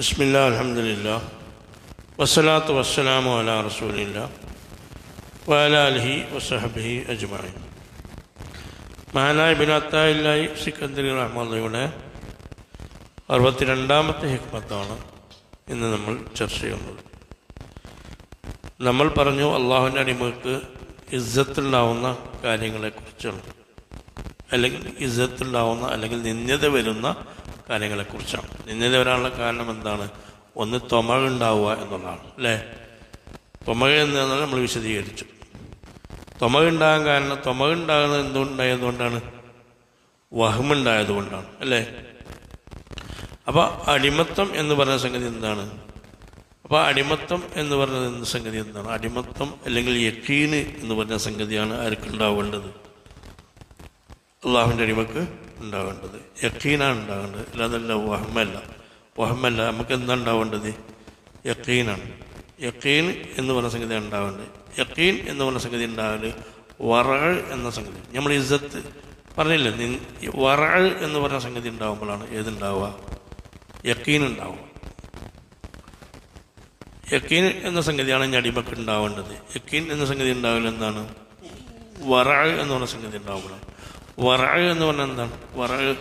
ബിസ്മില്ല അലഹമില്ല വസ്സലാത്ത് വസ്സലാമു അല റസൂലില്ല വാലാലിഹി വസഹബിഹി അജ്മായി മഹാനായ ബിനാത്തായി സിക്കന്ദരി റഹ്മദയുടെ അറുപത്തിരണ്ടാമത്തെ ഹിക്മത്താണ് ഇന്ന് നമ്മൾ ചർച്ച ചെയ്യുന്നത്. നമ്മൾ പറഞ്ഞു അള്ളാഹുവിന്റെ അടിമക്ക് ഇസ്സത്തുണ്ടാവുന്ന കാര്യങ്ങളെക്കുറിച്ചാണ്. അല്ലെങ്കിൽ ഇസ്സത്തുണ്ടാവുന്ന അല്ലെങ്കിൽ നിന്ദ്യത വരുന്ന കാര്യങ്ങളെക്കുറിച്ചാണ്. നിന്നത് വരാനുള്ള കാരണം എന്താണ്? ഒന്ന് തൊമഴ ഉണ്ടാവുക എന്നുള്ളതാണ് അല്ലേ? തൊമഴ എന്ന് നമ്മൾ വിശദീകരിച്ചു. തൊമഴ ഉണ്ടാകാൻ കാരണം തൊമഴ ഉണ്ടാകുന്നത് എന്തുകൊണ്ടായതുകൊണ്ടാണ് വഹമുണ്ടായതുകൊണ്ടാണ് അല്ലേ? അപ്പോൾ അടിമത്തം എന്ന് പറഞ്ഞ സംഗതി എന്താണ്? അപ്പോൾ അടിമത്തം എന്ന് പറഞ്ഞ സംഗതി എന്താണ്? അടിമത്തം അല്ലെങ്കിൽ യക്കീന് എന്ന് പറഞ്ഞ സംഗതിയാണ് ആർക്കുണ്ടാവേണ്ടത്. അള്ളാഹുവിന്റെ അടിമക്ക് ഉണ്ടാവേണ്ടത്. യക്കീനാണ് ഉണ്ടാകേണ്ടത് അല്ലാതല്ല വഹമല്ല. വഹമല്ല നമുക്ക് എന്താ ഉണ്ടാവേണ്ടത്? യക്കീനാണ്. യക്കീൻ എന്ന് പറഞ്ഞ സംഗതി ഉണ്ടാവേണ്ടത്. യക്കീൻ എന്ന് പറഞ്ഞ സംഗതി ഉണ്ടാവില്ല വറൾ എന്ന സംഗതി. നമ്മൾ ഇസ്സത്ത് പറഞ്ഞില്ലേ നി വറൾ എന്ന് പറഞ്ഞ സംഗതി ഉണ്ടാകുമ്പോഴാണ് ഏതുണ്ടാവുക? യക്കീൻ ഉണ്ടാവുക. യക്കീൻ എന്ന സംഗതിയാണ് ഇനി അടിമക്ക് ഉണ്ടാവേണ്ടത്. യക്കീൻ എന്ന സംഗതി ഉണ്ടാവില്ല എന്താണ്? വറൾ എന്ന് പറഞ്ഞ സംഗതി ഉണ്ടാവുമ്പോഴാണ്. വറഴ് എന്ന് പറഞ്ഞാൽ എന്താണ്? വറക്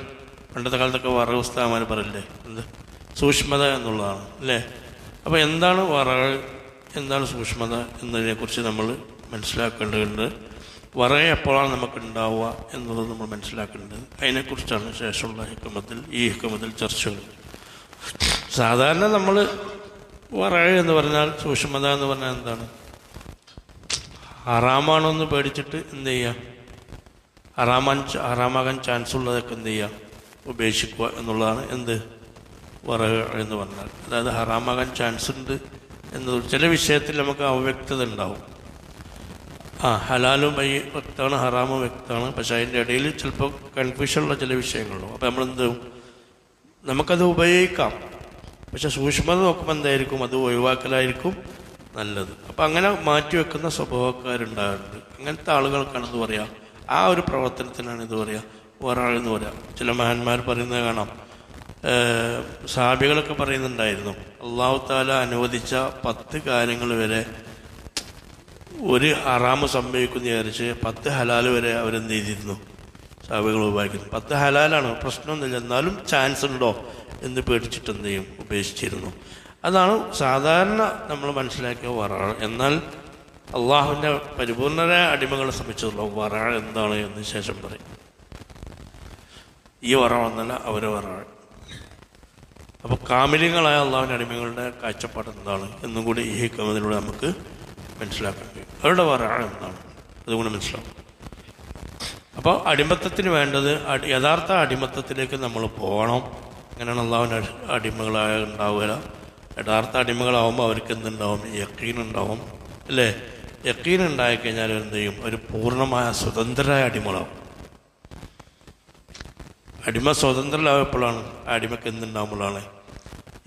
പണ്ടത്തെ കാലത്തൊക്കെ വറക് ഉസ്താമാർ പറയില്ലേ എന്ത്? സൂക്ഷ്മത എന്നുള്ളതാണ് അല്ലേ? അപ്പോൾ എന്താണ് വറക് എന്താണ് സൂക്ഷ്മത എന്നതിനെക്കുറിച്ച് നമ്മൾ മനസ്സിലാക്കേണ്ടതുണ്ട്. വറയ എപ്പോഴാണ് നമുക്ക് ഉണ്ടാവുക എന്നുള്ളത് നമ്മൾ മനസ്സിലാക്കേണ്ടത്. അതിനെക്കുറിച്ചാണ് ശേഷമുള്ള ഹിക്കമത്തിൽ ഈ ഹിക്കമത്തിൽ ചർച്ചകൾ. സാധാരണ നമ്മൾ വറക് എന്ന് പറഞ്ഞാൽ സൂക്ഷ്മത എന്ന് പറഞ്ഞാൽ എന്താണ്? ഹറാമാണോ എന്ന് പേടിച്ചിട്ട് എന്ത് ചെയ്യുക? ഹറാമാൻ ഹറാമാകാൻ ചാൻസ് ഉള്ളതൊക്കെ എന്ത് ചെയ്യുക ഉപേക്ഷിക്കുക എന്നുള്ളതാണ് എന്ത്? വറഹ് എന്ന് പറഞ്ഞാൽ. അതായത് ഹറാമാകാൻ ചാൻസ് ഉണ്ട് എന്നത് ചില വിഷയത്തിൽ നമുക്ക് അവ്യക്തത ഉണ്ടാവും. ആ ഹലാലും വൈ വ്യക്തമാണ് ഹറാമും വ്യക്തമാണ്. പക്ഷെ അതിന്റെ ഇടയിൽ ചിലപ്പോൾ കൺഫ്യൂഷനുള്ള ചില വിഷയങ്ങളുണ്ട് അപ്പോൾ നമ്മളെന്ത് നമുക്കത് ഉപയോഗിക്കാം. പക്ഷെ സൂക്ഷ്മത നോക്കുമ്പോൾ എന്തായിരിക്കും? അത് ഒഴിവാക്കലായിരിക്കും നല്ലത്. അപ്പം അങ്ങനെ മാറ്റിവെക്കുന്ന സ്വഭാവക്കാരുണ്ടാകുന്നുണ്ട് അങ്ങനത്തെ ആളുകൾക്കാണെന്ന് പറയാം. ആ ഒരു പ്രവർത്തനത്തിനാണ് ഇത് പറയുക ഒരാളെന്ന് പറയാം. ചില മഹാന്മാർ പറയുന്നത് കാണാം. സാബികളൊക്കെ പറയുന്നുണ്ടായിരുന്നു. അള്ളാഹു താല അനുവദിച്ച പത്ത് കാര്യങ്ങൾ വരെ ഒരു ഹറാമ് സംഭവിക്കുന്ന വിചാരിച്ച് പത്ത് ഹലാൽ വരെ അവരെന്ത് ചെയ്തിരുന്നു? സാബികൾ ഉപയോഗിക്കുന്നു. പത്ത് ഹലാലാണ്. പ്രശ്നമൊന്നുമില്ല. എന്നാലും ചാൻസ് ഉണ്ടോ എന്ന് പേടിച്ചിട്ട് എന്ത് ചെയ്യും? ഉപേക്ഷിച്ചിരുന്നു. അതാണ് സാധാരണ നമ്മൾ മനസ്സിലാക്കിയ വറാണ് എന്നാൽ അള്ളാഹുവിന്റെ പരിപൂർണരായ അടിമകളെ സംബന്ധിച്ചുള്ള വറ എന്താണ് എന്ന് ശേഷം പറയും. ഈ വറ വന്നല്ല അവരെ വറ അപ്പോൾ കാമിലികളായ അള്ളാഹുവിന്റെ അടിമകളുടെ കാഴ്ചപ്പാട് എന്താണ് എന്നും കൂടി ഈ കമതിലൂടെ നമുക്ക് മനസ്സിലാക്കാൻ കഴിയും. അവരുടെ വറ എന്താണ്? അതുകൊണ്ട് മനസ്സിലാവും. അപ്പോൾ അടിമത്തത്തിന് വേണ്ടത് യഥാർത്ഥ അടിമത്തത്തിലേക്ക് നമ്മൾ പോകണം. അങ്ങനെയാണ് അള്ളാഹുവിന്റെ അടിമകളായ ഉണ്ടാവുക. യഥാർത്ഥ അടിമകളാവുമ്പോൾ അവർക്ക് എന്തുണ്ടാവും? യക്കീനുണ്ടാവും അല്ലേ? യക്കീൻ ഉണ്ടായിക്കഴിഞ്ഞാൽ എന്ത് ചെയ്യും? ഒരു പൂർണമായ സ്വതന്ത്രരായ അടിമകളാവും. അടിമ സ്വതന്ത്രരാകുമ്പോഴാണ് അടിമക്ക് എന്തുണ്ടാകുമ്പോഴാണ്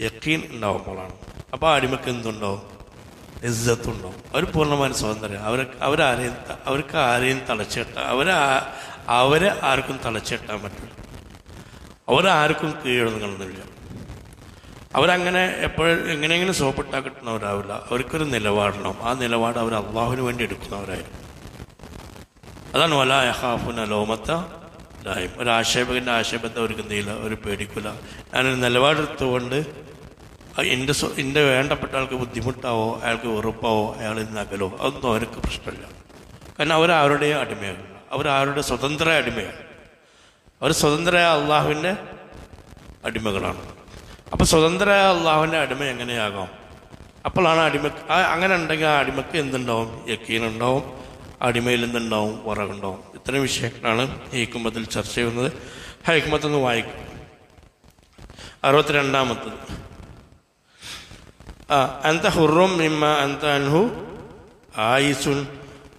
യക്കീൻ ഉണ്ടാകുമ്പോഴാണ് അപ്പോൾ ആ അടിമക്ക് എന്തുണ്ടാവും ഇസ്സത്തുണ്ടാവും. അവർ പൂർണമായ സ്വതന്ത്രം അവർ അവരാരെയും അവർക്ക് ആരെയും തളച്ചിട്ട അവരെ അവരെ ആർക്കും തളച്ചിട്ടാൻ പറ്റില്ല. അവരാർക്കും കീഴൊന്നുകളൊന്നുമില്ല അവരങ്ങനെ എപ്പോഴും എങ്ങനെയെങ്കിലും സോപ്പിട്ടാൽ കിട്ടുന്നവരാവില്ല. അവർക്കൊരു നിലപാടണം. ആ നിലപാട് അവർ അള്ളാഹുവിന് വേണ്ടി എടുക്കുന്നവരായിരുന്നു അതാണ് വല ലോമത്ത ലായും ഒരു ആക്ഷേപകന്റെ ആക്ഷേപത്തെ അവർക്ക് എന്തെയില്ല അവർ പേടിക്കില്ല ഞാനൊരു നിലപാടെടുത്തുകൊണ്ട് എന്റെ എന്റെ വേണ്ടപ്പെട്ട ആൾക്ക് ബുദ്ധിമുട്ടാവോ അയാൾക്ക് വെറുപ്പാവോ അയാൾ നകലോ അതൊന്നും അവർക്ക് പ്രശ്നമില്ല. കാരണം അവർ അടിമയാണ്? അവരാരുടെ സ്വതന്ത്ര അടിമയാണ്? അവർ സ്വതന്ത്ര അള്ളാഹുവിന്റെ അടിമകളാണ്. അപ്പോൾ സ്വതന്ത്ര അള്ളാഹുവിന്റെ അടിമ എങ്ങനെയാകാം? അപ്പോഴാണ് അടിമ അങ്ങനെ ഉണ്ടെങ്കിൽ ആ അടിമക്ക് എന്തുണ്ടാവും? യക്കീനുണ്ടാവും അടിമയിൽ എന്തുണ്ടാവും? വറകുണ്ടാവും ഇത്തരം വിഷയങ്ങളാണ് ഹൈക്കുമ്പത്തിൽ ചർച്ച ചെയ്യുന്നത്. ഹൈക്കുമ്പത്തൊന്ന് വായിക്കും. അറുപത്തിരണ്ടാമത്തത്. അന്ത ഹുറും മിമ്മ അന്ത അൻഹു ആയിസുൻ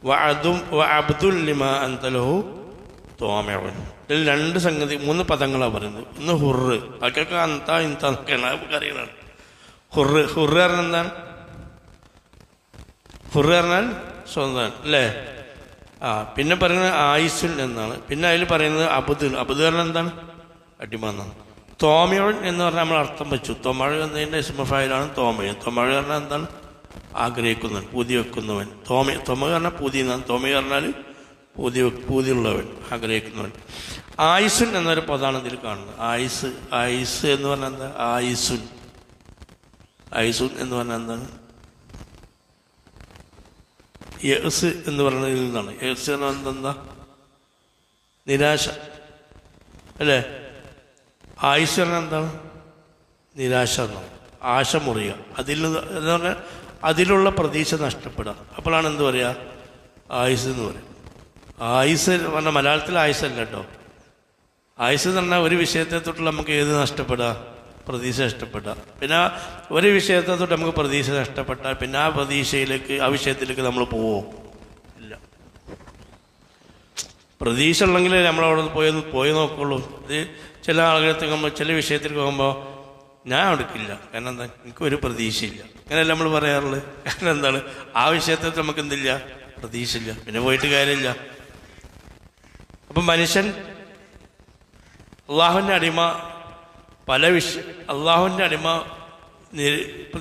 വഅദും വഅബ്ദുൽ ലിമ അന്തലഹു തോമവൻ ഇതിൽ രണ്ട് സംഗതി മൂന്ന് പദങ്ങളാണ് പറയുന്നത്. ഒന്ന് ഹുറ്. അതൊക്കെ അന്ത ഇന്ത എന്നൊക്കെയാണ് നമുക്ക് ഹുറ് ഹുറ് പറഞ്ഞാൽ എന്താണ്? ഹുറ് പറഞ്ഞാൽ സ്വന്തം അല്ലേ? ആ പിന്നെ പറയുന്നത് ആയിസുൽ എന്നാണ് പിന്നെ അതിൽ പറയുന്നത് അബുദ്. അബുദ് പറഞ്ഞാൽ എന്താണ്? അടിമ എന്നാണ് തോമയോൻ എന്ന് പറഞ്ഞാൽ നമ്മൾ അർത്ഥം വെച്ചു. തൊമഴ എന്നതിന്റെ ഇസ്മഫായിലാണ് തോമയൻ തൊമഴ പറഞ്ഞാൽ എന്താണ്? ആഗ്രഹിക്കുന്നവൻ പൂതി വെക്കുന്നവൻ. തോമ തൊമ പറഞ്ഞാൽ പൂതി എന്നാണ്. തോമ പറഞ്ഞാൽ പൂതി പൂതിയുള്ളവൻ ആഗ്രഹിക്കുന്നവൻ. ആയുസുൻ എന്നൊരു പദമാണ് ഇതിൽ കാണുന്നത്. ആയുസ് ആയുസ് എന്ന് പറഞ്ഞാൽ എന്താ? ആയുസുൻ ആയുസുൻ എന്ന് പറഞ്ഞാൽ എന്താണ്? യസ് എന്ന് പറയുന്നതിൽ നിന്നാണ്. യസ് എന്ന് പറഞ്ഞാൽ എന്താ? നിരാശ. അല്ലേ? ആയുസ് പറഞ്ഞാൽ എന്താണ് നിരാശ എന്നാണ് ആശ മുറിയുക അതിൽ എന്ന് പറഞ്ഞാൽ അതിലുള്ള പ്രതീക്ഷ നഷ്ടപ്പെടുക. അപ്പോഴാണ് എന്ത് പറയുക? ആയുസ് എന്ന് പറയും ആയുസ് പറഞ്ഞ മലയാളത്തിൽ ആയുസല്ല കേട്ടോ. ആയുസ് എന്ന് പറഞ്ഞാൽ ഒരു വിഷയത്തെ തൊട്ട് നമുക്ക് ഏത് നഷ്ടപ്പെടുക പ്രതീക്ഷ നഷ്ടപ്പെടുക പിന്നെ ഒരു വിഷയത്തെ തൊട്ട് നമുക്ക് പ്രതീക്ഷ നഷ്ടപ്പെട്ടാൽ പിന്നെ ആ പ്രതീക്ഷയിലേക്ക് ആ വിഷയത്തിലേക്ക് നമ്മൾ പോവോ? ഇല്ല. പ്രതീക്ഷ ഉള്ളെങ്കിൽ നമ്മൾ അവിടെ പോയി പോയി നോക്കുള്ളൂ. ഇത് ചില ആളുകളെ നമ്മൾ ചില വിഷയത്തിൽ പോകുമ്പോൾ ഞാൻ എടുക്കില്ല. കാരണം എന്താ? എനിക്ക് ഒരു പ്രതീക്ഷയില്ല. അങ്ങനെയല്ല നമ്മൾ പറയാറുള്ളത് കാരണം എന്താണ്? ആ വിഷയത്തെ നമുക്ക് എന്തില്ല? പ്രതീക്ഷയില്ല. പിന്നെ പോയിട്ട് കാര്യമില്ല. അപ്പം മനുഷ്യൻ അള്ളാഹുവിന്റെ അടിമ പല വിഷ അള്ളാഹുവിന്റെ അടിമ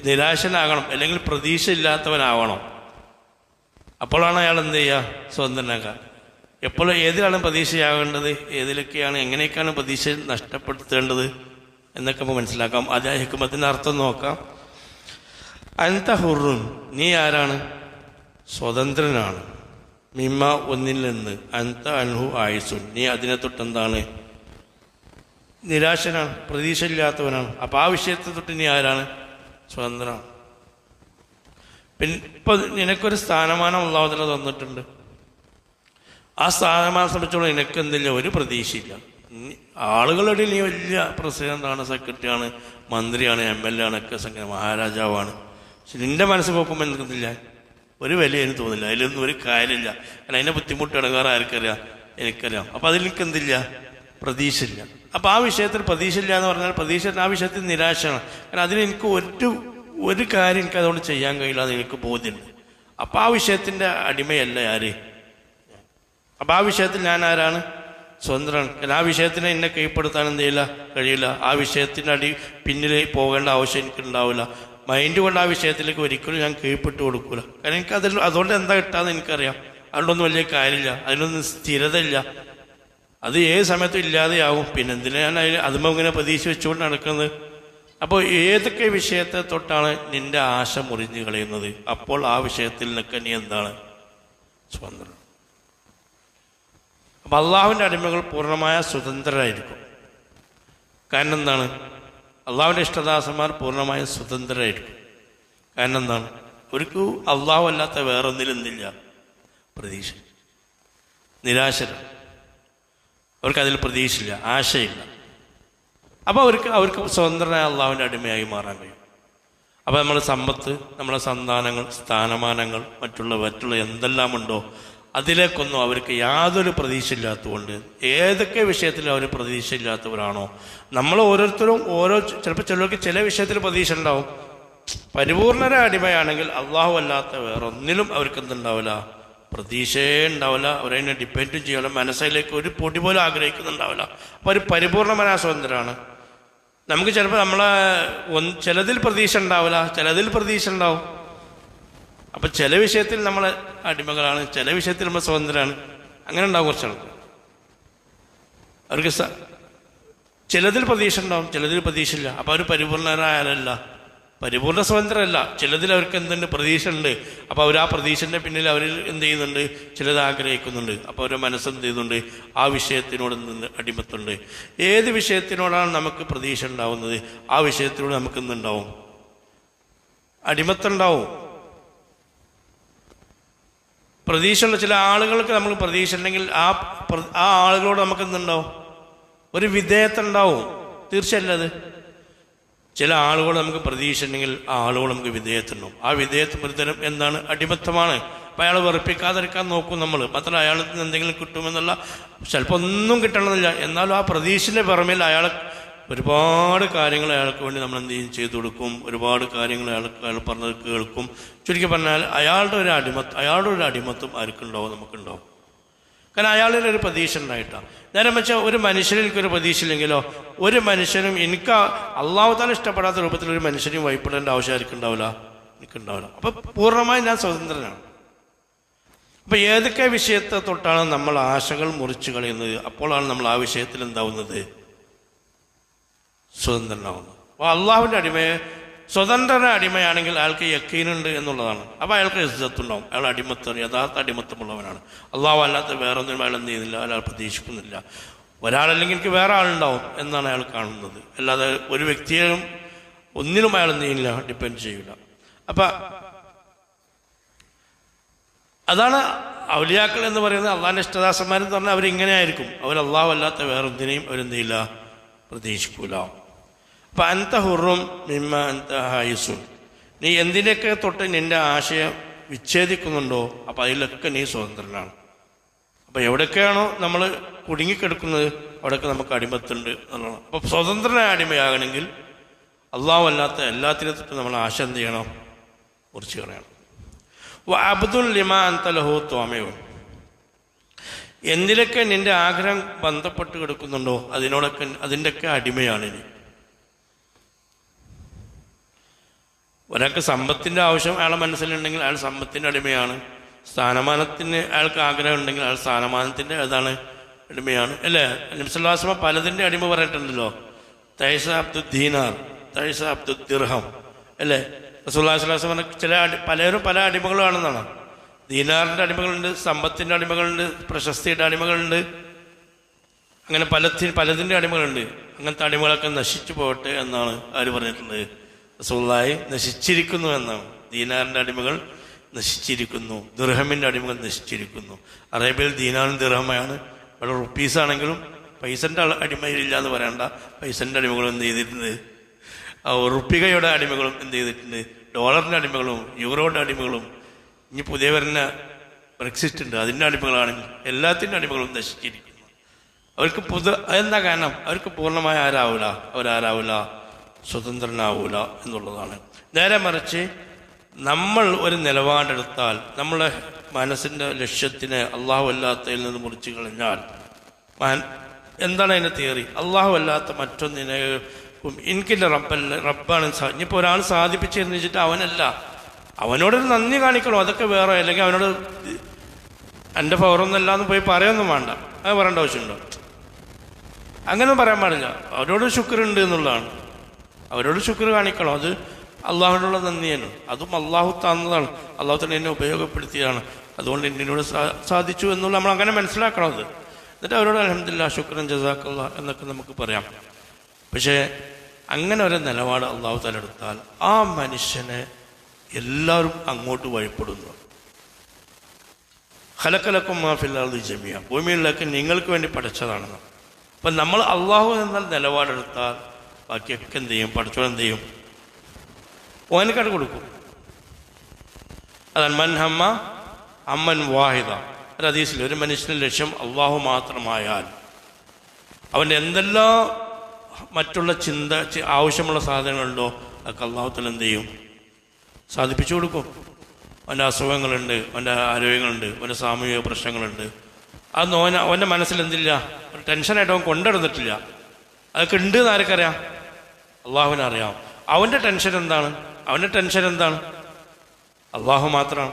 നിരാശനാകണം അല്ലെങ്കിൽ പ്രതീക്ഷ ഇല്ലാത്തവനാവണം അപ്പോഴാണ് അയാൾ എന്ത് ചെയ്യുക? സ്വതന്ത്രനാക്കുക എപ്പോഴും ഏതിലാണ് പ്രതീക്ഷയാകേണ്ടത്? ഏതിലൊക്കെയാണ് എങ്ങനെയൊക്കെയാണ് പ്രതീക്ഷ നഷ്ടപ്പെടുത്തേണ്ടത് എന്നൊക്കെ നമുക്ക് മനസ്സിലാക്കാം. അത് ഹിക്കുമത്തിന്റെ അർത്ഥം നോക്കാം. അനന്ത ഹുറുൻ നീ ആരാണ്? സ്വതന്ത്രനാണ്. മിമ്മ ഒന്നിൽ നിന്ന് അൻത അൻഹു ആയുസുൻ നീ അതിനെ തൊട്ടെന്താണ്? നിരാശനാണ് പ്രതീക്ഷയില്ലാത്തവനാണ്. അപ്പം ആ വിഷയത്തെ തൊട്ട് നീ ആരാണ്? സ്വതന്ത്രമാണ് പിന്നെ ഇപ്പം നിനക്കൊരു സ്ഥാനമാനം ഉള്ളവതല തന്നിട്ടുണ്ട്. ആ സ്ഥാനമാനം സംബന്ധിച്ചോളം നിനക്ക് എന്തില്ല? ഒരു പ്രതീക്ഷയില്ല. ആളുകളുടെ നീ വലിയ പ്രസിഡന്റാണ് സെക്രട്ടറിയാണ് മന്ത്രിയാണ് എം എൽ എ ആണ് ഒക്കെ സംഘം മഹാരാജാവാണ്. പക്ഷെ നിന്റെ മനസ്സ് നോക്കുമ്പോൾ എനിക്കെന്തില്ല ഒരു വില എനിക്ക് തോന്നില്ല. അതിലൊന്നും ഒരു കാര്യമില്ല. കാരണം അതിനെ ബുദ്ധിമുട്ട് ഇടങ്ങാറ് ആർക്കറിയാം? എനിക്കറിയാം. അപ്പൊ അതിൽ എനിക്ക് എന്തില്ല പ്രതീക്ഷയില്ല. അപ്പൊ ആ വിഷയത്തിൽ പ്രതീക്ഷയില്ല എന്ന് പറഞ്ഞാൽ പ്രതീക്ഷ ആ വിഷയത്തിൽ നിരാശയാണ്. കാരണം അതിന് എനിക്ക് ഒരു ഒരു കാര്യം എനിക്ക് അതുകൊണ്ട് ചെയ്യാൻ കഴിയില്ല എന്ന് എനിക്ക് ബോധ്യമുണ്ട്. അപ്പൊ ആ വിഷയത്തിന്റെ അടിമയല്ല ആര്? അപ്പൊ ആ വിഷയത്തിൽ ഞാൻ ആരാണ്? സ്വതന്ത്രമാണ് ആ വിഷയത്തിനെ എന്നെ കീഴ്പ്പെടുത്താൻ എന്ത് ചെയ്യില്ല? കഴിയില്ല. ആ വിഷയത്തിന്റെ അടി പിന്നിൽ പോകേണ്ട ആവശ്യം എനിക്ക് ഉണ്ടാവില്ല മൈൻഡ് കൊണ്ട് ആ വിഷയത്തിലേക്ക് ഒരിക്കലും ഞാൻ കീഴ്പ്പെട്ട് കൊടുക്കൂല. കാരണം എനിക്ക് അതിൽ അതുകൊണ്ട് എന്താ കിട്ടാന്ന് എനിക്കറിയാം. അതുകൊണ്ടൊന്നും വലിയ കാര്യമില്ല. അതിനൊന്നും സ്ഥിരതയില്ല. അത് ഏത് സമയത്തും ഇല്ലാതെയാവും. പിന്നെ എന്തിനാണ് അതിന് അതുമ്പോൾ ഇങ്ങനെ പ്രതീക്ഷ വെച്ചുകൊണ്ട് നടക്കുന്നത്? അപ്പോൾ ഏതൊക്കെ വിഷയത്തെ തൊട്ടാണ് നിന്റെ ആശ മുറിഞ്ഞു കളയുന്നത്? അപ്പോൾ ആ വിഷയത്തിൽ നിന്നൊക്കെ നീ എന്താണ്? സ്വതന്ത്രം അപ്പം അള്ളാഹുവിന്റെ അടിമകൾ പൂർണമായ സ്വതന്ത്രരായിരിക്കും. കാരണം എന്താണ്? അള്ളാഹുവിന്റെ ഇഷ്ടദാസന്മാർ പൂർണമായും സ്വതന്ത്രരായിരിക്കും. കാരണം എന്താണ്? ഒരിക്കൽ അള്ളാഹു അല്ലാത്ത വേറൊന്നിലെന്നില്ല. പ്രതീക്ഷ. നിരാശരാണ് അവർക്കതിൽ പ്രതീക്ഷയില്ല. ആശയില്ല. അപ്പോൾ അവർക്ക് അവർക്ക് സ്വതന്ത്രനായ അള്ളാഹുവിന്റെ അടിമയായി മാറാൻ കഴിയും. അപ്പോൾ നമ്മൾ സമ്പത്ത് നമ്മളെ സന്താനങ്ങൾ സ്ഥാനമാനങ്ങൾ മറ്റുള്ള മറ്റുള്ള എന്തെല്ലാം ഉണ്ടോ അതിലേക്കൊന്നും അവർക്ക് യാതൊരു പ്രതീക്ഷയില്ലാത്തതുകൊണ്ട് ഏതൊക്കെ വിഷയത്തിൽ അവർ പ്രതീക്ഷയില്ലാത്തവരാണോ? നമ്മൾ ഓരോരുത്തരും ഓരോ ചിലപ്പോൾ ചിലർക്ക് ചില വിഷയത്തിൽ പ്രതീക്ഷ ഉണ്ടാവും. പരിപൂർണര അടിമയാണെങ്കിൽ അള്ളാഹു അല്ലാത്ത വേറൊന്നിലും അവർക്ക് എന്തുണ്ടാവില്ല? പ്രതീക്ഷയേ ഉണ്ടാവില്ല. അവരതിനെ ഡിപ്പെൻഡ് ചെയ്യാൻ മനസ്സിലേക്ക് ഒരു പൊടി പോലും ആഗ്രഹിക്കുന്നുണ്ടാവില്ല. അപ്പോൾ ഒരു പരിപൂർണ മനസ്വതന്ത്രമാണ് നമുക്ക് ചിലപ്പോൾ നമ്മളെ ചിലതിൽ പ്രതീക്ഷ ഉണ്ടാവില്ല. ചിലതിൽ പ്രതീക്ഷ ഉണ്ടാവും. അപ്പൊ ചില വിഷയത്തിൽ നമ്മൾ അടിമകളാണ് ചില വിഷയത്തിൽ നമ്മൾ സ്വതന്ത്രരാണ്. അങ്ങനെ ഉണ്ടാവും കുറച്ച് ആൾക്ക് അവർക്ക് ചിലതിൽ പ്രതീക്ഷ ഉണ്ടാവും ചിലതിൽ പ്രതീക്ഷ ഇല്ല അപ്പൊ അവർ പരിപൂർണരായാലല്ല പരിപൂർണ സ്വതന്ത്രമല്ല ചിലതിൽ അവർക്ക് എന്തുണ്ട്? പ്രതീക്ഷ ഉണ്ട്. അപ്പൊ അവർ ആ പ്രതീക്ഷന്റെ പിന്നിൽ അവർ എന്ത് ചെയ്യുന്നുണ്ട്? ചിലത് ആഗ്രഹിക്കുന്നുണ്ട്. അപ്പൊ അവരുടെ മനസ്സ് എന്ത് ചെയ്യുന്നുണ്ട്? ആ വിഷയത്തിനോട് നിന്ന് അടിമത്തുണ്ട്. ഏത് വിഷയത്തിനോടാണ് നമുക്ക് പ്രതീക്ഷ ഉണ്ടാവുന്നത്? ആ വിഷയത്തിനോട് നമുക്ക് എന്തുണ്ടാവും? അടിമത്തുണ്ടാവും പ്രതീക്ഷയുള്ള ചില ആളുകൾക്ക് നമ്മൾ പ്രതീക്ഷ ഉണ്ടെങ്കിൽ ആ ആ ആളുകളോട് നമുക്ക് എന്തുണ്ടാവും? ഒരു വിധേയത്വം ഉണ്ടാവും. തീർച്ചയല്ല അത്. ചില ആളുകളോട് നമുക്ക് പ്രതീക്ഷ ഉണ്ടെങ്കിൽ ആ ആളുകൾ നമുക്ക് വിധേയത്വം ഉണ്ടാവും. ആ വിധേയത്വം ഒരു തരം എന്താണ്? അടിമത്തമാണ്. അപ്പം അയാൾ വെറുപ്പിക്കാതിരിക്കാൻ നോക്കും നമ്മൾ മാത്രം അയാളിൽ നിന്ന് എന്തെങ്കിലും കിട്ടുമെന്നുള്ള ചിലപ്പോൾ ഒന്നും കിട്ടണമെന്നില്ല. എന്നാലും ആ പ്രതീക്ഷയുടെ പുറമേൽ അയാൾ ഒരുപാട് കാര്യങ്ങൾ അയാൾക്ക് വേണ്ടി നമ്മൾ എന്ത് ചെയ്യും? ചെയ്തു കൊടുക്കും. ഒരുപാട് കാര്യങ്ങൾ അയാൾക്ക് അയാൾ പറഞ്ഞത് കേൾക്കും. ചുരുക്കി പറഞ്ഞാൽ അയാളുടെ ഒരു അടിമത്ത് അയാളുടെ ഒരു അടിമത്വം ആർക്കുണ്ടാവും? നമുക്കുണ്ടാവും. കാരണം അയാളിൽ ഒരു പ്രതീക്ഷ ഉണ്ടായിട്ടാണ് നേരം വെച്ചാൽ ഒരു മനുഷ്യന് എനിക്കൊരു പ്രതീക്ഷ ഇല്ലെങ്കിലോ ഒരു മനുഷ്യനും എനിക്ക് അള്ളാഹുത്താൻ ഇഷ്ടപ്പെടാത്ത രൂപത്തിൽ ഒരു മനുഷ്യനെയും വഴിപ്പെടേണ്ട ആവശ്യം ആർക്കുണ്ടാവില്ല? എനിക്കുണ്ടാവില്ല. അപ്പൊ പൂർണമായും ഞാൻ സ്വതന്ത്രനാണ്. അപ്പൊ ഏതൊക്കെ വിഷയത്തെ തൊട്ടാണ് നമ്മൾ ആശകൾ മുറിച്ചു കളയുന്നത്? അപ്പോഴാണ് നമ്മൾ ആ വിഷയത്തിൽ എന്താവുന്നത്? സ്വതന്ത്രനാവുന്നത് അപ്പോൾ അള്ളാഹുവിന്റെ അടിമയെ സ്വതന്ത്ര അടിമയാണെങ്കിൽ അയാൾക്ക് യക്കീനുണ്ട് എന്നുള്ളതാണ്. അപ്പോൾ അയാൾക്ക് ഇസ്സത്തുണ്ടാവും. അയാൾ അടിമത്തം യഥാർത്ഥ അടിമത്തമുള്ളവനാണ്. അള്ളാഹു അല്ലാത്ത വേറൊന്നും അയാൾ എന്ത് ചെയ്യുന്നില്ല അയാൾ പ്രതീക്ഷിക്കുന്നില്ല. ഒരാളല്ലെങ്കിൽ എനിക്ക് വേറെ ആളുണ്ടാവും എന്നാണ് അയാൾ കാണുന്നത്. അല്ലാതെ ഒരു വ്യക്തിയെയും ഒന്നിനും അയാൾ എന്ത് ചെയ്യുന്നില്ല ഡിപ്പെൻഡ് ചെയ്യില്ല. അപ്പം അതാണ് ഔലിയാക്കൾ എന്ന് പറയുന്നത് അള്ളാഹിന്റെ ഇഷ്ടദാസന്മാരെന്ന് പറഞ്ഞാൽ അവരിങ്ങനെ ആയിരിക്കും അവർ അള്ളാഹു അല്ലാത്ത വേറൊന്നിനെയും അവരെന്ത് ചെയ്യില്ല പ്രതീക്ഷിക്കൂല. അപ്പം അന്ത ഹുറും മിമ്മ നീ എന്തിനൊക്കെ തൊട്ട് നിന്റെ ആശയം വിച്ഛേദിക്കുന്നുണ്ടോ അപ്പം അതിലൊക്കെ നീ സ്വതന്ത്രനാണ്. അപ്പം എവിടെയൊക്കെയാണോ നമ്മൾ കുടുങ്ങിക്കിടക്കുന്നത് അവിടെയൊക്കെ നമുക്ക് അടിമത്തുണ്ട് എന്നുള്ളതാണ്. അപ്പം സ്വതന്ത്രനായ അടിമയാകണമെങ്കിൽ അള്ളാഹു അല്ലാത്ത എല്ലാത്തിനെ തൊട്ട് നമ്മൾ ആശ എന്ത് ചെയ്യണം? കുറിച്ച് കളയണം. അബ്ദുൽ ലിമ അന്തലഹു തോമയോ എന്തിലൊക്കെ നിന്റെ ആഗ്രഹം ബന്ധപ്പെട്ട് കിടക്കുന്നുണ്ടോ അതിനോടൊക്കെ അതിന്റെയൊക്കെ അടിമയാണ് ഇനി ഒരാൾക്ക് സമ്പത്തിന്റെ ആവശ്യം അയാളെ മനസ്സിലുണ്ടെങ്കിൽ അയാൾ സമ്പത്തിന്റെ അടിമയാണ്. സ്ഥാനമാനത്തിന് അയാൾക്ക് ആഗ്രഹം ഉണ്ടെങ്കിൽ അയാൾ സ്ഥാനമാനത്തിന്റെ ഏതാണ് അടിമയാണ്. അല്ലേ? നിംസല്ലാസ്മ പലതിന്റെ അടിമ പറഞ്ഞിട്ടുണ്ടല്ലോ. തൈസ അബ്ദു ദീനാർ തൈസ അബ്ദു ദിർഹം. അല്ലേ? റസൂല്ലാസ്ലാസ് പറഞ്ഞ ചില പലരും പല അടിമകളാണെന്നാണ് ദീനാറിന്റെ അടിമകളുണ്ട് സമ്പത്തിന്റെ അടിമകളുണ്ട് പ്രശസ്തിയുടെ അടിമകളുണ്ട്. അങ്ങനെ പലത്തിന് പലതിന്റെ അടിമകളുണ്ട്. അങ്ങനത്തെ അടിമകളൊക്കെ നശിച്ചു പോകട്ടെ എന്നാണ് അവർ പറഞ്ഞിട്ടുള്ളത്? റസൂള്ളായി നശിച്ചിരിക്കുന്നു എന്ന് ദീനാറിന്റെ അടിമകൾ നശിച്ചിരിക്കുന്നു. ദുർഹമിന്റെ അടിമകൾ നശിച്ചിരിക്കുന്നു. അറേബ്യയിൽ ദീനാറും ദുർഹമയാണ് ഇവിടെ റുപ്പീസ് ആണെങ്കിലും പൈസന്റെ അടിമയിലില്ല എന്ന് പറയണ്ട. പൈസന്റെ അടിമകളും എന്ത് ചെയ്തിട്ടുണ്ട്? റുപ്പികയുടെ അടിമകളും എന്ത് ചെയ്തിട്ടുണ്ട്? ഡോളറിന്റെ അടിമകളും യൂറോയുടെ അടിമകളും ഇനി പുതിയ വരുന്ന ബ്രെക്സിറ്റ് ഉണ്ട് അതിന്റെ അടിമകളാണെങ്കിൽ എല്ലാത്തിന്റെ അടിമകളും നശിച്ചിരിക്കുന്നു. അവർക്ക് പുതു എന്താ കാരണം? അവർക്ക് പൂർണമായ ആരാവില്ല അവരാരാവില്ല സ്വതന്ത്രനാവൂല എന്നുള്ളതാണ്. നേരെ മറിച്ച് നമ്മൾ ഒരു നിലപാടെടുത്താൽ നമ്മളെ മനസ്സിന്റെ ലക്ഷ്യത്തിന് അള്ളാഹു അല്ലാത്തതിൽ നിന്ന് മുറിച്ചു കളഞ്ഞാൽ എന്താണ് അതിന്റെ തിയറി? അള്ളാഹു അല്ലാത്ത മറ്റൊന്നിനെ എനിക്കില്ല റബ്ബല്ല റബ്ബാണ് ഇനിയിപ്പോൾ ഒരാൾ സാധിപ്പിച്ചിരുന്നു വെച്ചിട്ട് അവനല്ല. അവനോടൊരു നന്ദി കാണിക്കണോ അതൊക്കെ വേറെ അല്ലെങ്കിൽ അവനോട് എന്റെ പവറൊന്നുമല്ല എന്ന് പോയി പറയൊന്നും വേണ്ട. അത് പറയേണ്ട ആവശ്യമുണ്ടോ അങ്ങനെ പറയാൻ പാടില്ല. അവരോട് ശുക്രുണ്ട് എന്നുള്ളതാണ്. അവരോട് ശുക്ർ കാണിക്കണം. അത് അള്ളാഹുവിനുള്ള നന്ദിയാണ്. അതും അള്ളാഹു തന്നതാണ്. അള്ളാഹു തന്നെ എന്നെ ഉപയോഗപ്പെടുത്തിയതാണ്. അതുകൊണ്ട് എന്നോട് സാധിച്ചു എന്നുള്ള നമ്മൾ അങ്ങനെ മനസ്സിലാക്കണം അത്. എന്നിട്ട് അവരോട് അലഹമില്ല ശുക്രൻ ജസാക്കല്ല എന്നൊക്കെ നമുക്ക് പറയാം. പക്ഷേ അങ്ങനെ ഒരു നിലപാട് അള്ളാഹു തലെടുത്താൽ ആ മനുഷ്യനെ എല്ലാവരും അങ്ങോട്ട് വഴിപ്പെടുന്നു. ഹലക്കലക്കും മാഫില്ലാതെ ജമിയ ഭൂമിയിലേക്ക് നിങ്ങൾക്ക് വേണ്ടി പഠിച്ചതാണെന്ന് അപ്പം നമ്മൾ അള്ളാഹു എന്ന നിലപാടെടുത്താൽ ബാക്കിയൊക്കെ എന്ത് ചെയ്യും? പഠിച്ചോ എന്ത് ചെയ്യും? ഓനക്കാട് കൊടുക്കും. അതാണ് മൻ ഹമ്മ അമ്മൻ വാഹിദ. ഹദീസിൽ ഒരു മനുഷ്യന് ലക്ഷ്യം അള്ളാഹു മാത്രമായാൽ. അവന്റെ എന്തെല്ലാം മറ്റുള്ള ചിന്ത ആവശ്യമുള്ള സാധനങ്ങളുണ്ടോ അതൊക്കെ അള്ളാഹുത്തൽ എന്ത് ചെയ്യും? സാധിപ്പിച്ചു കൊടുക്കും. അവന്റെ അസുഖങ്ങളുണ്ട് അവന്റെ ആരോഗ്യങ്ങളുണ്ട് അവന്റെ സാമൂഹിക പ്രശ്നങ്ങളുണ്ട്. അതൊന്നും അവൻ അവന്റെ മനസ്സിൽ എന്തില്ല? ഒരു ടെൻഷനായിട്ട് അവൻ കൊണ്ടുവരുന്നിട്ടില്ല അതൊക്കെ ഉണ്ട് എന്ന് ആർക്കറിയാം? അള്ളാഹുവിനറിയാം. അവന്റെ ടെൻഷൻ എന്താണ്? അവന്റെ ടെൻഷൻ എന്താണ്? അള്ളാഹു മാത്രമാണ്.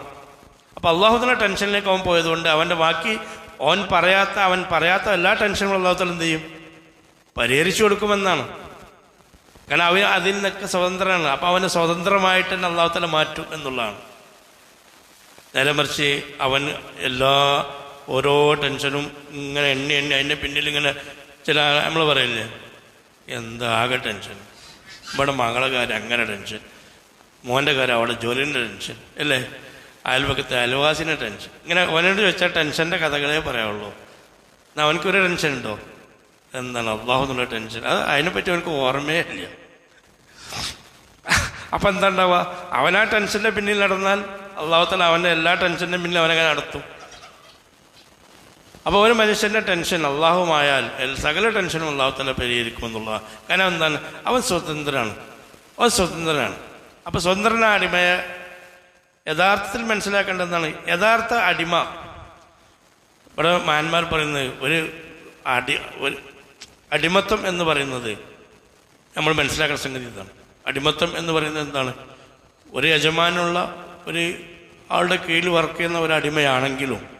അപ്പം അള്ളാഹുദിന്റെ ടെൻഷനിലേക്ക് അവൻ പോയതുകൊണ്ട് അവന്റെ ബാക്കി അവൻ പറയാത്ത അവൻ പറയാത്ത എല്ലാ ടെൻഷനും അള്ളാഹുത്തൽ എന്ത് ചെയ്യും? പരിഹരിച്ചു കൊടുക്കുമെന്നാണ്. കാരണം അവൻ അതിൽ നിന്നൊക്കെ സ്വതന്ത്രനാണ്. അപ്പൊ അവന് സ്വതന്ത്രമായിട്ട് തന്നെ അള്ളാഹുത്തല മാറ്റും എന്നുള്ളതാണ്. നേരെ മറിച്ച് അവൻ എല്ലാ ഓരോ ടെൻഷനും ഇങ്ങനെ എണ്ണി എണ്ണി അതിന്റെ പിന്നിൽ ഇങ്ങനെ ചില നമ്മൾ പറയില്ലേ? എന്താകെ ടെൻഷൻ? ഇവിടെ മകളെ കാര്യം അങ്ങനെ ടെൻഷൻ. മോന്റെ കാര്യം അവിടെ ജോലിന്റെ ടെൻഷൻ അല്ലേ? അയൽവക്കത്തെ അയൽവാസിന്റെ ടെൻഷൻ. ഇങ്ങനെ അവനോട് വെച്ചാൽ ടെൻഷന്റെ കഥകളെ പറയാവുള്ളൂ. എന്നാൽ അവനക്കൊരു ടെൻഷൻ ഉണ്ടോ? എന്താണ് അള്ളാഹു എന്നുള്ള ടെൻഷൻ? അത് അതിനെപ്പറ്റി അവനക്ക് ഓർമ്മയേ ഇല്ല. അപ്പം എന്താ ഉണ്ടാവുക? അവനാ ടെൻഷന്റെ പിന്നിൽ നടന്നാൽ അള്ളാഹുത്തല അവന്റെ എല്ലാ ടെൻഷന്റെ പിന്നിൽ അവനങ്ങനെ നടത്തും. അപ്പോൾ ഒരു മനുഷ്യന്റെ ടെൻഷൻ അള്ളാഹുമായാൽ സകല ടെൻഷനും അള്ളാഹു തന്നെ പരിഹരിക്കുമെന്നുള്ള. കാരണം എന്താണ്? അവൻ സ്വതന്ത്രനാണ്. അവൻ സ്വതന്ത്രനാണ്. അപ്പോൾ സ്വതന്ത്രന അടിമയെ യഥാർത്ഥത്തിൽ മനസ്സിലാക്കേണ്ടതെന്നാണ് യഥാർത്ഥ അടിമ. ഇവിടെ മാന്മാർ പറയുന്നത് ഒരു അടി ഒരു അടിമത്തം എന്ന് പറയുന്നത് നമ്മൾ മനസ്സിലാക്കുന്ന സംഗതി ഇതാണ്. അടിമത്തം എന്ന് പറയുന്നത് എന്താണ്? ഒരു യജമാനുള്ള ഒരു ആളുടെ കീഴിൽ വർക്ക് ചെയ്യുന്ന ഒരു അടിമയാണെങ്കിലും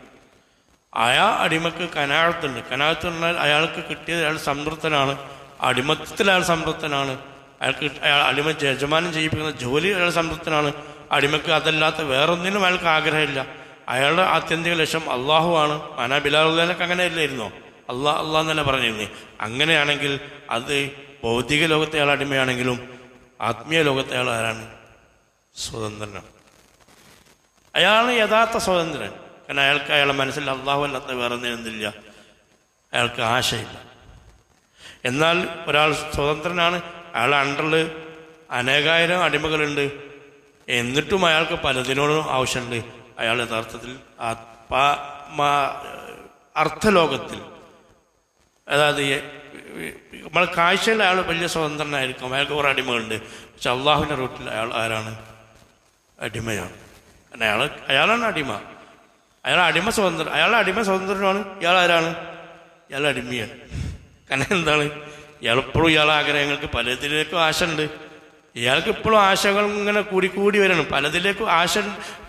അയാ അടിമക്ക് കനാഴത്തുണ്ട്. കനാഴത്ത് പറഞ്ഞാൽ അയാൾക്ക് കിട്ടിയത് അയാൾ സംതൃപ്തനാണ്. അടിമത്തത്തിൽ അയാൾ സംതൃപ്തനാണ്. അയാൾക്ക് അയാൾ അടിമ യജമാനം ചെയ്യിപ്പിക്കുന്ന ജോലി അയാൾ സംതൃപ്തനാണ്. അടിമക്ക് അതല്ലാത്ത വേറൊന്നിനും അയാൾക്ക് ആഗ്രഹമില്ല. അയാളുടെ ആത്യന്തിക ലക്ഷ്യം അള്ളാഹു ആണ്. മാനാ ബിലാലുദ്ദീനൊക്കെ അങ്ങനെ അല്ലായിരുന്നോ അള്ളാഹ് അള്ളാഹ് തന്നെ പറഞ്ഞിരുന്നേ. അങ്ങനെയാണെങ്കിൽ അത് ഭൗതിക ലോകത്തെ അയാൾ അടിമയാണെങ്കിലും ആത്മീയ ലോകത്തെ അയാൾ ആരാണ്? സ്വതന്ത്രനാണ്. അയാളാണ് യഥാർത്ഥ സ്വതന്ത്രൻ. കാരണം അയാൾക്ക് അയാളെ മനസ്സിൽ അള്ളാഹു അല്ലാത്ത വേറെ എന്തില്ല. അയാൾക്ക് ആശയില്ല. എന്നാൽ ഒരാൾ സ്വതന്ത്രനാണ്. അയാൾ അണ്ടറിൽ അനേകായിരം അടിമകളുണ്ട്. എന്നിട്ടും അയാൾക്ക് പലതിനോടും ആവശ്യമുണ്ട്. അയാൾ യഥാർത്ഥത്തിൽ അർത്ഥലോകത്തിൽ. അതായത് നമ്മൾ കാഴ്ചയിൽ അയാൾ വലിയ സ്വതന്ത്രനായിരിക്കും. അയാൾക്ക് കുറേ അടിമകളുണ്ട്. പക്ഷെ അള്ളാഹുവിന്റെ റൂട്ടിൽ അയാൾ ആരാണ്? അടിമയാണ്. അയാൾ അയാളാണ് അടിമ. അയാൾ അടിമ സ്വതന്ത്രം അയാൾ അടിമ സ്വതന്ത്രനാണ്. ഇയാൾ ആരാണ് ഇയാൾ അടിമയാണ്. കാരണം എന്താണ്? ഇയാളിപ്പോഴും ഇയാളെ ആഗ്രഹങ്ങൾക്ക് പലതിലേക്കും ആശ ഉണ്ട് ഇയാൾക്ക് ഇപ്പോഴും ആശകൾ ഇങ്ങനെ കൂടി കൂടി വരികയാണ് പലതിലേക്കും ആശ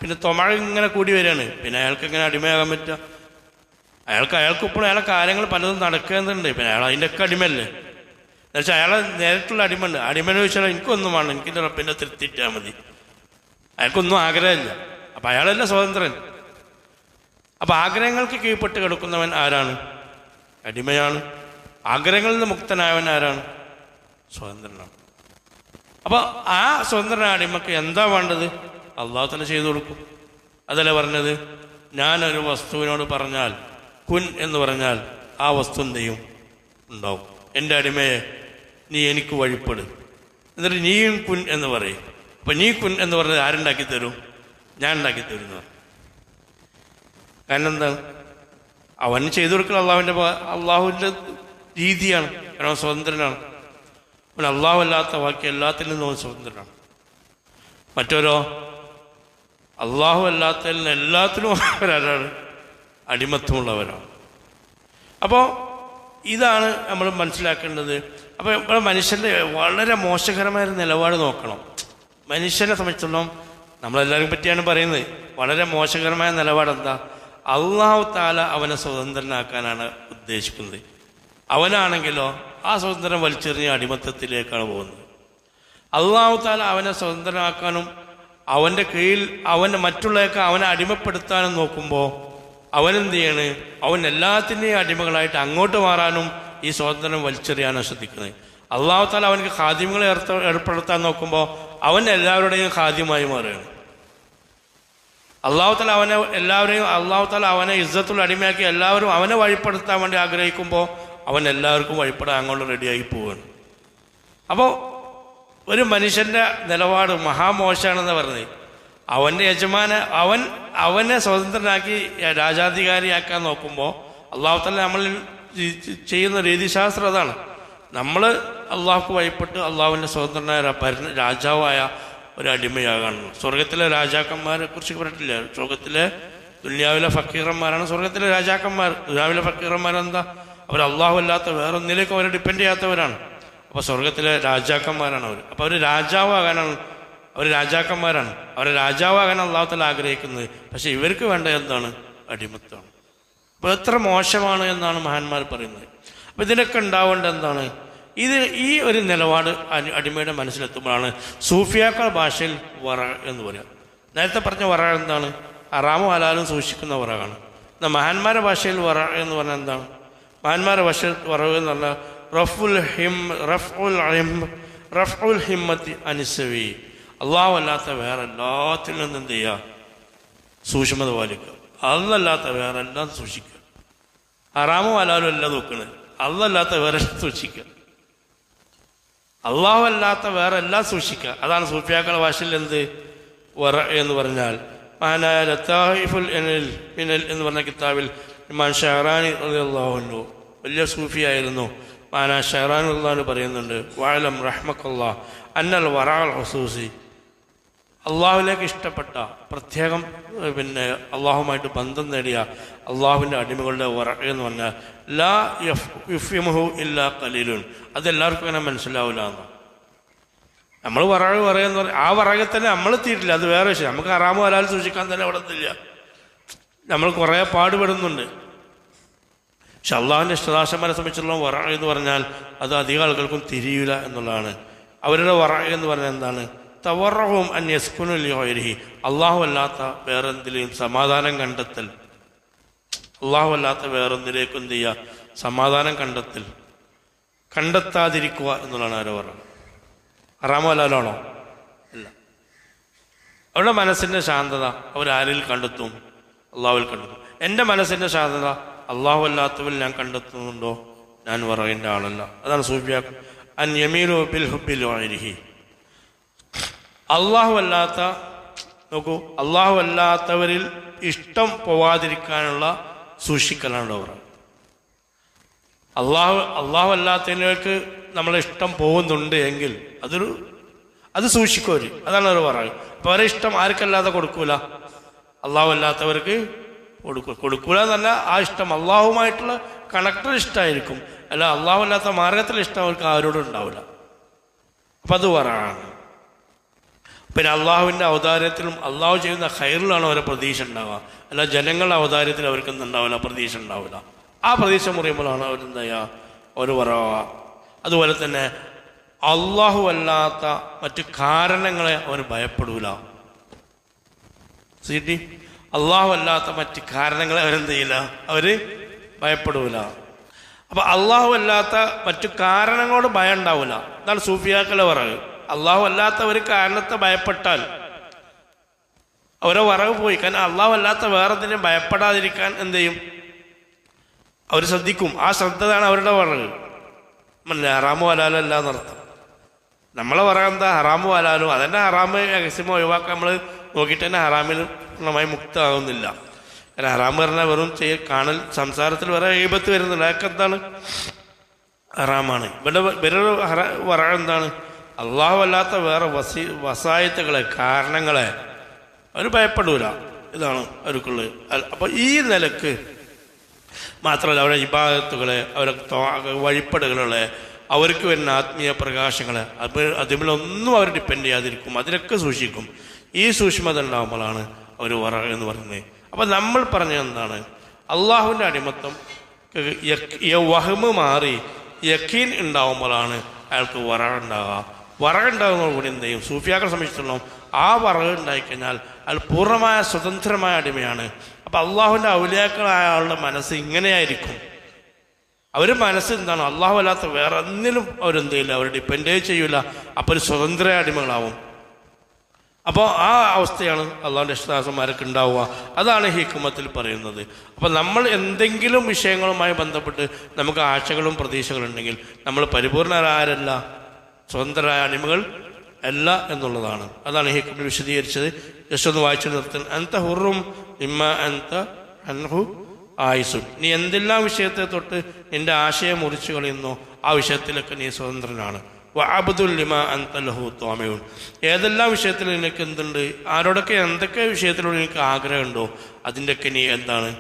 പിന്നെ തൊമഴ ഇങ്ങനെ കൂടി വരികയാണ് പിന്നെ അയാൾക്ക് എങ്ങനെ അടിമയാകാൻ പറ്റുക അയാൾക്ക് അയാൾക്ക് ഇപ്പോഴും അയാളെ കാര്യങ്ങൾ പലതും നടക്കുന്നുണ്ട് പിന്നെ അയാൾ അതിന്റെയൊക്കെ അടിമയല്ലേ? എന്നുവെച്ചാൽ അയാളെ നേരിട്ടുള്ള അടിമയുണ്ട്. അടിമനെ ചോദിച്ചാൽ എനിക്കൊന്നും വേണം എനിക്ക് പിന്നെ തൃപ്തിയിട്ടാൽ മതി. അയാൾക്കൊന്നും ആഗ്രഹമില്ല. അപ്പം അയാളല്ല സ്വതന്ത്രൻ. അപ്പം ആഗ്രഹങ്ങൾക്ക് കീഴ്പ്പെട്ട് കിടക്കുന്നവൻ ആരാണ്? അടിമയാണ്. ആഗ്രഹങ്ങളിൽ നിന്ന് മുക്തനായവൻ ആരാണ്? സ്വതന്ത്രനാണ്. അപ്പോൾ ആ സ്വതന്ത്രന അടിമക്ക് എന്താ വേണ്ടത്? അള്ളാഹു തന്നെ ചെയ്തു കൊടുക്കും. അതല്ലേ പറഞ്ഞത്? ഞാനൊരു വസ്തുവിനോട് പറഞ്ഞാൽ കുൻ എന്ന് പറഞ്ഞാൽ ആ വസ്തു എന്ത് ചെയ്യും? ഉണ്ടാവും. എന്റെ അടിമയെ നീ എനിക്ക് വഴിപ്പെട്. എന്നിട്ട് നീയും കുൻ എന്ന് പറയും. അപ്പൊ നീ കുൻ എന്ന് പറഞ്ഞത് ആരുണ്ടാക്കി തരും ഞാൻ ഉണ്ടാക്കി തരുന്ന കാരണം എന്താണ് അവൻ ചെയ്തു കൊടുക്കുന്ന അള്ളാഹുവിന്റെ അള്ളാഹുവിന്റെ രീതിയാണ്. കാരണം സ്വതന്ത്രനാണ്. അവൻ അള്ളാഹു അല്ലാത്ത ബാക്കി എല്ലാത്തിൽ നിന്നും അവൻ സ്വതന്ത്രനാണ്. മറ്റോരോ അള്ളാഹു അല്ലാത്തതിൽ നിന്ന് എല്ലാത്തിനും അവരാരാണ്? അടിമത്വമുള്ളവരാണ് അപ്പോൾ ഇതാണ് നമ്മൾ മനസ്സിലാക്കേണ്ടത്. അപ്പോൾ നമ്മുടെ മനുഷ്യന്റെ വളരെ മോശകരമായ ഒരു നിലപാട് നോക്കണം. മനുഷ്യനെ സംബന്ധിച്ചിടത്തോളം നമ്മളെല്ലാവരും പറ്റിയാണ് പറയുന്നത്. വളരെ മോശകരമായ നിലപാട് എന്താ അള്ളാഹു താല അവനെ സ്വതന്ത്രനാക്കാനാണ് ഉദ്ദേശിക്കുന്നത്. അവനാണെങ്കിലോ ആ സ്വതന്ത്രം വലിച്ചെറിഞ്ഞ അടിമത്തത്തിലേക്കാണ് പോകുന്നത്. അള്ളാഹു താല അവനെ സ്വതന്ത്രനാക്കാനും അവന്റെ കീഴിൽ അവനെ മറ്റുള്ളവർക്ക് അവനെ അടിമപ്പെടുത്താനും നോക്കുമ്പോൾ അവനെന്ത് ചെയ്യാണ്? അവൻ എല്ലാത്തിന്റെയും അടിമകളായിട്ട് അങ്ങോട്ട് മാറാനും ഈ സ്വാതന്ത്ര്യം വലിച്ചെറിയാനാണ് ശ്രദ്ധിക്കുന്നത്. അള്ളാഹു താല അവനക്ക് ഏർത്ത ഏർപ്പെടുത്താൻ നോക്കുമ്പോൾ അവൻ എല്ലാവരുടെയും ഖാദ്യമായി മാറുകയാണ്. അള്ളാഹു താല അവനെ എല്ലാവരെയും അള്ളാഹു താല അവനെ ഇജ്ജത്തുള്ള അടിമയാക്കി എല്ലാവരും അവനെ വഴിപ്പെടുത്താൻ വേണ്ടി ആഗ്രഹിക്കുമ്പോൾ അവൻ എല്ലാവർക്കും വഴിപ്പെടാൻ അങ്ങോട്ട് റെഡിയായി പോവുകയാണ് അപ്പോൾ ഒരു മനുഷ്യന്റെ നിലപാട് മഹാമോശമാണെന്ന് പറഞ്ഞ് അവന്റെ യജമാന അവൻ അവനെ സ്വതന്ത്രനാക്കി രാജാധികാരിയാക്കാൻ നോക്കുമ്പോൾ അള്ളാഹുത്തല നമ്മൾ ചെയ്യുന്ന രീതിശാസ്ത്രം അതാണ്. നമ്മൾ അള്ളാഹുക്ക് വഴിപ്പെട്ട് അള്ളാഹുവിന്റെ സ്വതന്ത്രനായ രാജാവായ ഒരു അടിമയാകാണ് സ്വർഗത്തിലെ രാജാക്കന്മാരെ കുറിച്ച് പറഞ്ഞിട്ടില്ല. സ്വർഗത്തിലെ ദുനിയാവിലെ ഫക്കീറന്മാരാണ് സ്വർഗത്തിലെ രാജാക്കന്മാർ. ദുനിയാവിലെ ഫക്കീറന്മാരെന്താ? അവർ അള്ളാഹു അല്ലാത്ത വേറൊന്നിലേക്ക് അവരെ ഡിപ്പെൻഡ് ചെയ്യാത്തവരാണ്. അപ്പോൾ സ്വർഗത്തിലെ രാജാക്കന്മാരാണ് അവർ അപ്പോൾ അവർ രാജാവാകാനാണ് അവർ രാജാക്കന്മാരാണ്. അവരെ രാജാവാകാൻ അള്ളാഹത്തിൽ ആഗ്രഹിക്കുന്നത്. പക്ഷേ ഇവർക്ക് വേണ്ട എന്താണ്? അടിമത്വമാണ് അപ്പോൾ എത്ര മോശമാണ് എന്നാണ് മഹാന്മാർ പറയുന്നത്. അപ്പോൾ ഇതിനൊക്കെ ഉണ്ടാവേണ്ട എന്താണ്? ഇത് ഈ ഒരു നിലപാട് അടി- അടിമയുടെ മനസ്സിലെത്തുമ്പോഴാണ് സൂഫിയാക്കൾ ഭാഷയിൽ വറ എന്ന് പറയുക നേരത്തെ പറഞ്ഞ വറ എന്താണ്? അറാമും ഹലാലും സൂക്ഷിക്കുന്ന വറകാണ് എന്നാൽ മഹാന്മാരുടെ ഭാഷയിൽ വറ എന്ന് പറഞ്ഞാൽ എന്താണ്? മഹാന്മാരുടെ ഭാഷയിൽ വറവ് എന്ന് പറഞ്ഞാൽ റഫുൽ ഹിം റഫ് ഉൽ ഹിം ഉൽ ഹിമ്മത്ത് അനുസവി. അള്ളാഹു അല്ലാത്ത വേറെ എല്ലാത്തിൽ നിന്നും എന്ത് ചെയ്യുക സൂക്ഷ്മത പാലിക്കുക അന്നല്ലാത്ത വേറെ എല്ലാം സൂക്ഷിക്കുക അറാമും ഹലാലും എല്ലാം നോക്കുന്നത് അന്നല്ലാത്ത വേറെ സൂക്ഷിക്കുക അള്ളാഹു അല്ലാത്ത വേറെ എല്ലാം സൂക്ഷിക്കുക അതാണ് സൂഫിയാക്കളുടെ ഭാഷയിൽ എന്ത്? വറ എന്ന് പറഞ്ഞാൽ. മഹാനായ ലത്താഹിഫുൽ എനിൽ മിനൽ എന്ന് പറഞ്ഞ കിതാബിൽ ഇമാൻ ഷഹറാനി അള്ളാഹുന്നു വലിയ സൂഫിയായിരുന്നു. മാന ഷഹറാൻ അള്ളാഹു പറയുന്നുണ്ട് വാഴലം റഹ്മക്കുള്ള അന്നൽ വറാൽ ഹസൂസി. അള്ളാഹുവിലേക്ക് ഇഷ്ടപ്പെട്ട പ്രത്യേകം പിന്നെ അള്ളാഹുമായിട്ട് ബന്ധം നേടിയ അള്ളാഹുവിന്റെ അടിമകളുടെ വറ എന്ന് പറഞ്ഞാൽ ലാ യഫ് യുഫിമുഹു ഇല്ലാ കലീലുൻ അതെല്ലാവർക്കും അങ്ങനെ മനസ്സിലാവില്ല എന്ന്. നമ്മൾ വറക് പറയുന്ന പറഞ്ഞാൽ ആ വറകെ തന്നെ നമ്മൾ എത്തിയിട്ടില്ല. അത് വേറെ വിഷയം. നമുക്ക് അറാമോ വരാൽ സൂക്ഷിക്കാൻ തന്നെ നിന്നില്ല നമ്മൾ കുറേ പാടുപെടുന്നുണ്ട്. പക്ഷെ അള്ളാഹുവിന്റെ ഇഷ്ടദാശന്മാരെ സംബന്ധിച്ചുള്ള വറ എന്ന് പറഞ്ഞാൽ അത് അധികം ആളുകൾക്കും തിരിയില്ല എന്നുള്ളതാണ്. അവരുടെ വറ എന്ന് പറഞ്ഞാൽ എന്താണ്? തവറവും അന്യസ്കുനുലിഹി അള്ളാഹു അല്ലാത്ത വേറെന്തിലേയും സമാധാനം കണ്ടെത്തൽ. അള്ളാഹു അല്ലാത്ത വേറെന്തിലേക്കും എന്ത് ചെയ്യുക സമാധാനം കണ്ടെത്തൽ. കണ്ടെത്താതിരിക്കുക എന്നുള്ളതാണ് ആരോ പറഞ്ഞത്. അറാമോ അല്ല. അവരുടെ മനസ്സിന്റെ ശാന്തത അവരാരിൽ കണ്ടെത്തും? അള്ളാഹുവിൽ കണ്ടെത്തും. എന്റെ മനസ്സിന്റെ ശാന്തത അള്ളാഹു അല്ലാത്തവരിൽ ഞാൻ കണ്ടെത്തുന്നുണ്ടോ? ഞാൻ പറയേണ്ട ആളല്ല. അതാണ് സൂഫിയാക്കൾ അൻ യമീലോ ബിൽ ഹുബിൽ വായിരിഹി അള്ളാഹു അല്ലാത്ത നോക്കൂ അള്ളാഹു അല്ലാത്തവരിൽ ഇഷ്ടം പോവാതിരിക്കാനുള്ള സൂക്ഷിക്കലാണ് അവർ. അള്ളാഹു അള്ളാഹു അല്ലാത്തതിലേക്ക് നമ്മളെ ഇഷ്ടം പോകുന്നുണ്ട് എങ്കിൽ അതൊരു അത് സൂക്ഷിക്കോര് അതാണ് അവർ പറയുന്നത്. അപ്പൊ അവരെ ഇഷ്ടം ആർക്കല്ലാതെ കൊടുക്കൂല? അള്ളാഹു അല്ലാത്തവർക്ക് കൊടുക്കൂ. കൊടുക്കൂല എന്നല്ല ആ ഇഷ്ടം അള്ളാഹുമായിട്ടുള്ള കണക്ടർ ഇഷ്ടമായിരിക്കും അല്ല അള്ളാഹു അല്ലാത്ത മാർഗത്തിൽ ഇഷ്ടം അവർക്ക് ആരോടും ഉണ്ടാവില്ല. അപ്പൊ അത് പറയാണ് പിന്നെ അള്ളാഹുവിന്റെ അവതാരത്തിലും അള്ളാഹു ചെയ്യുന്ന ഹൈറിലാണ് അവരെ പ്രതീക്ഷ ഉണ്ടാവുക. അല്ല ജനങ്ങളുടെ അവതാരത്തിൽ അവർക്കൊന്നും ഉണ്ടാവില്ല പ്രതീക്ഷ ഉണ്ടാവില്ല. ആ പ്രതീക്ഷ മുറിയുമ്പോഴാണ് അവരെന്താ ചെയ്യുക? അവർ പറയുക അതുപോലെ തന്നെ അള്ളാഹു അല്ലാത്ത മറ്റു കാരണങ്ങളെ അവർ ഭയപ്പെടൂല. സീറ്റി അള്ളാഹു അല്ലാത്ത മറ്റ് കാരണങ്ങളെ അവരെന്ത് ചെയ്യില്ല? അവർ ഭയപ്പെടൂല. അപ്പൊ അള്ളാഹു അല്ലാത്ത മറ്റു കാരണങ്ങളോട് ഭയം ഉണ്ടാവില്ല എന്നാണ് സൂഫിയാക്കളെ പറയുക അള്ളാഹു അല്ലാത്ത ഒരു കാരണത്തെ ഭയപ്പെട്ടാൽ അവരെ വറവ് പോയി. കാരണം അള്ളാഹു അല്ലാത്ത വേറെ ഭയപ്പെടാതിരിക്കാൻ എന്ത് ചെയ്യും? അവർ ശ്രദ്ധിക്കും. ആ ശ്രദ്ധതാണ് അവരുടെ വറവ് മനസ്സിലായി ഹറാമു ഹലാലല്ല എന്നർത്ഥം നമ്മളെ പറയാൻ എന്താ? ഹറാമോ ഹലാലോ അതന്നെ ഹറാമ് മാക്സിമം ഒഴിവാക്കാൻ നമ്മൾ നോക്കിയിട്ട് തന്നെ ഹറാമിൽ പൂർണമായി മുക്തമാകുന്നില്ല കാരണം ഹറാമ് പറഞ്ഞാൽ വെറും ചെയ്യ കാണൽ സംസാരത്തിൽ വേറെ എഴുപത്ത് വരുന്നില്ല. അതൊക്കെ എന്താണ്? ഹറാമാണ്. ഇവിടെ ഇവരുടെ ഹറ എന്താണ്? അള്ളാഹു അല്ലാത്ത വേറെ വസി വസായത്തുകളെ കാരണങ്ങളെ അവർ ഭയപ്പെടൂല. ഇതാണ് അവർക്കുള്ളത്. അപ്പൊ ഈ നിലയ്ക്ക് മാത്രമല്ല അവരുടെ ഇബാദത്തുകളെ അവരുടെ ത്വാ- വഴിപ്പടുകളെ അവർക്ക് വരുന്ന ആത്മീയ പ്രകാശങ്ങളെ അത് അതിമിലൊന്നും അവർ ഡിപ്പെൻഡ് ചെയ്യാതിരിക്കും. അതിലൊക്കെ സൂക്ഷിക്കും. ഈ സൂക്ഷ്മത ഉണ്ടാകുമ്പോഴാണ് അവർ വറ എന്ന് പറയുന്നത്. അപ്പം നമ്മൾ പറഞ്ഞത് എന്താണ്? അള്ളാഹുവിന്റെ അടിമത്തം വഹമ് മാറി യക്കീൻ ഉണ്ടാവുമ്പോഴാണ് അയാൾക്ക് വറ ഉണ്ടാകുക വറ ഉണ്ടാകുന്നതോട് കൂടി എന്ത് ചെയ്യും? സൂഫിയാക്കളെ സംബന്ധിച്ചിടത്തോളം ആ വറക് ഉണ്ടായിക്കഴിഞ്ഞാൽ പൂർണമായ സ്വതന്ത്രമായ അടിമയാണ്. അപ്പോൾ അള്ളാഹുവിന്റെ ഔലിയാക്കളായ ആളുടെ മനസ്സ് ഇങ്ങനെയായിരിക്കും. അവർ മനസ്സ് എന്താണ്? അള്ളാഹു അല്ലാത്ത വേറെ ഒന്നിലും അവരെന്ത് ചെയ്യില്ല അവർ ഡിപ്പെൻഡേ ചെയ്യൂല. അപ്പോൾ ഒരു സ്വതന്ത്ര അടിമകളാവും. അപ്പോൾ ആ അവസ്ഥയാണ് അള്ളാഹുന്റെ ഇഷ്ടദാസന്മാരൊക്കെ ഉണ്ടാവുക. അതാണ് ഹിക്കുമത്തിൽ പറയുന്നത്. അപ്പോൾ നമ്മൾ എന്തെങ്കിലും വിഷയങ്ങളുമായി ബന്ധപ്പെട്ട് നമുക്ക് ആശകളും പ്രതീക്ഷകളും ഉണ്ടെങ്കിൽ നമ്മൾ പരിപൂർണരാരല്ല. സ്വതന്ത്രരായ അടിമകൾ അല്ല എന്നുള്ളതാണ്. അതാണ് ഹിക്കുമിൽ വിശദീകരിച്ചത്. ജസ്റ്റ് ഒന്ന് വായിച്ചു നിർത്താൻ അന്ത ഹുറും ഇമ്മ അന്ത അൻഹു ആയുസും. നീ എന്തെല്ലാം വിഷയത്തെ തൊട്ട് നിന്റെ ആശയം മുറിച്ചു കളയുന്നോ ആ വിഷയത്തിലൊക്കെ നീ സ്വതന്ത്രനാണ്. അബ്ദുല്ലിമ അന്തലഹു തോമയൂൺ ഏതെല്ലാം വിഷയത്തിൽ നിനക്ക് എന്തുണ്ട്? ആരോടൊക്കെ എന്തൊക്കെ വിഷയത്തിലൂടെ നിനക്ക് ആഗ്രഹമുണ്ടോ? അതിന്റെയൊക്കെ നീ എന്താണ്?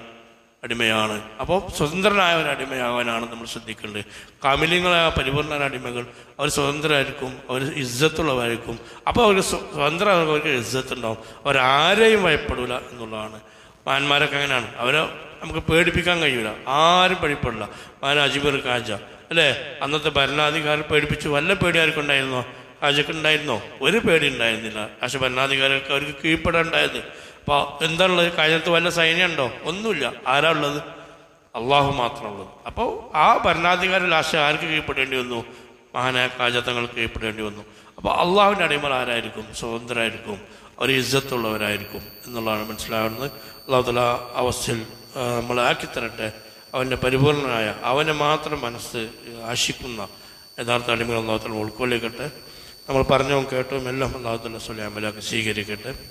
അടിമയാണ്. അപ്പോൾ സ്വതന്ത്രനായ ഒരു അടിമയാവാനാണ് നമ്മൾ ശ്രദ്ധിക്കേണ്ടത്. കാമില്യങ്ങളായ പരിപൂർണ അടിമകൾ അവർ സ്വതന്ത്രരായിരിക്കും അവർ ഇജ്ജത്തുള്ളവരായിരിക്കും അപ്പോൾ അവർക്ക് സ്വതന്ത്ര അവർക്ക് ഇജ്ജത്തുണ്ടാവും അവരാരെയും ഭയപ്പെടില്ല എന്നുള്ളതാണ്. മാന്മാരൊക്കെ അങ്ങനെയാണ്. അവരെ നമുക്ക് പേടിപ്പിക്കാൻ കഴിയില്ല ആരും പേടിപ്പെടില്ല. മാന അജിബർ കാജ അല്ലേ? അന്നത്തെ ഭരണാധികാരി പേടിപ്പിച്ച് വല്ല പേടി ആർക്കുണ്ടായിരുന്നോ കാജക്ക് ഉണ്ടായിരുന്നോ? ഒരു പേടി ഉണ്ടായിരുന്നില്ല. പക്ഷെ ഭരണാധികാരികൾക്ക് അവർക്ക് കീഴ്പ്പെടാണ്ടായത് അപ്പോൾ എന്താണുള്ളത്? കാജത്ത് വല്ല സൈന്യമുണ്ടോ? ഒന്നുമില്ല. ആരാ ഉള്ളത്? അള്ളാഹു മാത്രമുള്ളത് അപ്പോൾ ആ ഭരണാധികാരി ലാസ്റ്റ് ആർക്ക് കീഴ്പ്പെടേണ്ടി വന്നു? മഹാനായ കാജത്തങ്ങൾ കീഴ്പ്പെടേണ്ടി വന്നു. അപ്പോൾ അള്ളാഹുവിന്റെ അടിമകൾ ആരായിരിക്കും? സ്വതന്ത്രരായിരിക്കും. അവർ ഇജ്ജത്തുള്ളവരായിരിക്കും എന്നുള്ളതാണ് മനസ്സിലാകുന്നത്. അള്ളാഹു തല അവസ്ഥയിൽ നമ്മളെ ആക്കിത്തരട്ടെ അവന്റെ പരിപൂർണനായ അവനെ മാത്രം മനസ്സ് ആശിക്കുന്ന യഥാർത്ഥ അടിമകൾ അള്ളാഹു തല ഉൾക്കൊള്ളിക്കട്ടെ നമ്മൾ പറഞ്ഞവും കേട്ടും എല്ലാം അള്ളാഹു തല സ്വലാമലാക്കി സ്വീകരിക്കട്ടെ.